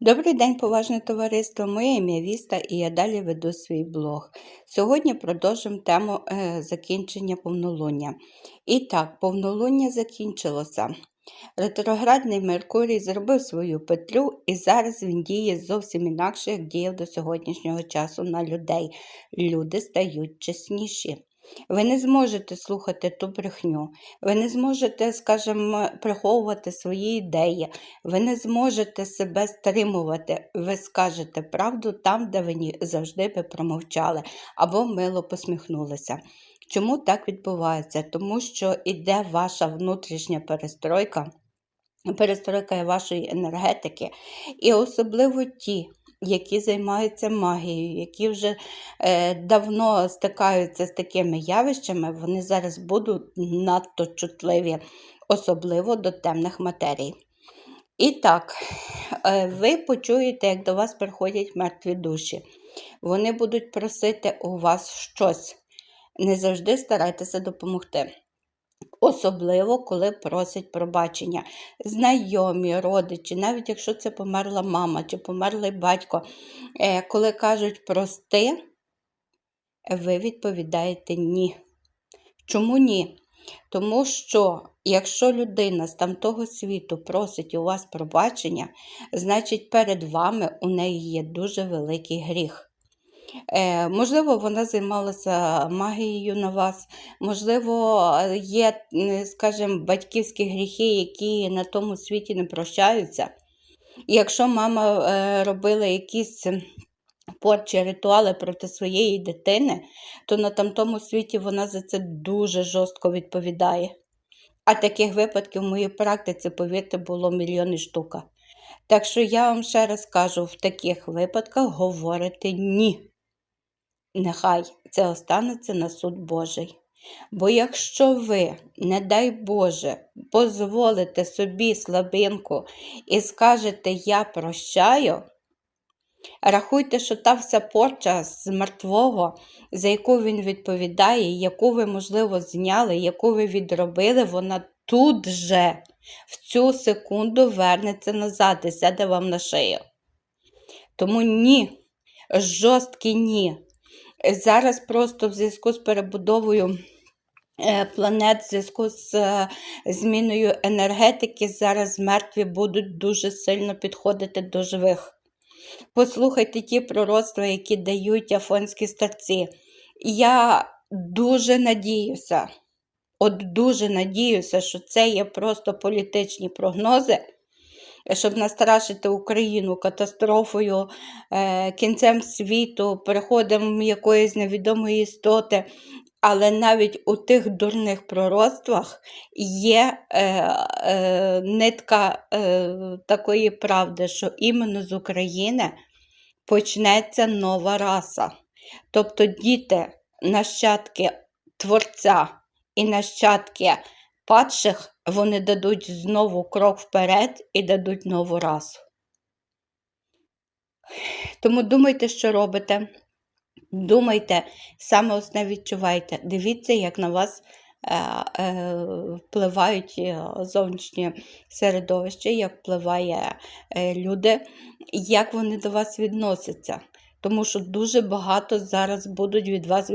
Добрий день, поважне товариство. Моє ім'я Віста і я далі веду свій блог. Сьогодні продовжимо тему е, закінчення повнолуння. І так, повнолуння закінчилося. Ретроградний Меркурій зробив свою петлю, і зараз він діє зовсім інакше, як діяв до сьогоднішнього часу на людей. Люди стають чесніші. Ви не зможете слухати ту брехню, ви не зможете, скажімо, приховувати свої ідеї, ви не зможете себе стримувати. Ви скажете правду там, де ви завжди би промовчали або мило посміхнулися. Чому так відбувається? Тому що іде ваша внутрішня перестройка, перестройка вашої енергетики, і особливо ті, які займаються магією, які вже е, давно стикаються з такими явищами, вони зараз будуть надто чутливі, особливо до темних матерій. І так, е, ви почуєте, як до вас приходять мертві душі. Вони будуть просити у вас щось. Не завжди старайтеся допомогти. Особливо, коли просять пробачення. Знайомі, родичі, навіть якщо це померла мама чи померлий батько, е, коли кажуть прости, ви відповідаєте ні. Чому ні? Тому що якщо людина з тамтого світу просить у вас пробачення, значить перед вами у неї є дуже великий гріх. Е, можливо, вона займалася магією на вас, можливо, є, скажімо, батьківські гріхи, які на тому світі не прощаються. І якщо мама е, робила якісь порчі, ритуали проти своєї дитини, то на тамтому світі вона за це дуже жорстко відповідає. А таких випадків в моїй практиці, повірте, було мільйони штука. Так що я вам ще раз кажу, в таких випадках говорите ні. Нехай це останеться на суд Божий. Бо якщо ви, не дай Боже, дозволите собі слабинку і скажете Я прощаю, рахуйте, що та вся порча з мертвого, за яку він відповідає, яку ви, можливо, зняли, яку ви відробили, вона тут же в цю секунду вернеться назад і сяде вам на шию. Тому ні, жорсткі ні. Зараз просто в зв'язку з перебудовою е, планет, в зв'язку з е, зміною енергетики, зараз мертві будуть дуже сильно підходити до живих. Послухайте ті пророцтва, які дають афонські старці. Я дуже надіюся, от дуже надіюся, що це є просто політичні прогнози, щоб настрашити Україну катастрофою, е, кінцем світу, приходом якоїсь невідомої істоти. Але навіть у тих дурних пророцтвах є е, е, нитка такої правди, що іменно з України почнеться нова раса. Тобто діти, нащадки Творця і нащадки падших, вони дадуть знову крок вперед і дадуть нову расу. Тому думайте, що робите. Думайте, саме основне відчувайте. Дивіться, як на вас е, е, впливають е, зовнішнє середовище, як впливає люди, як вони до вас відносяться. Тому що дуже багато зараз будуть від вас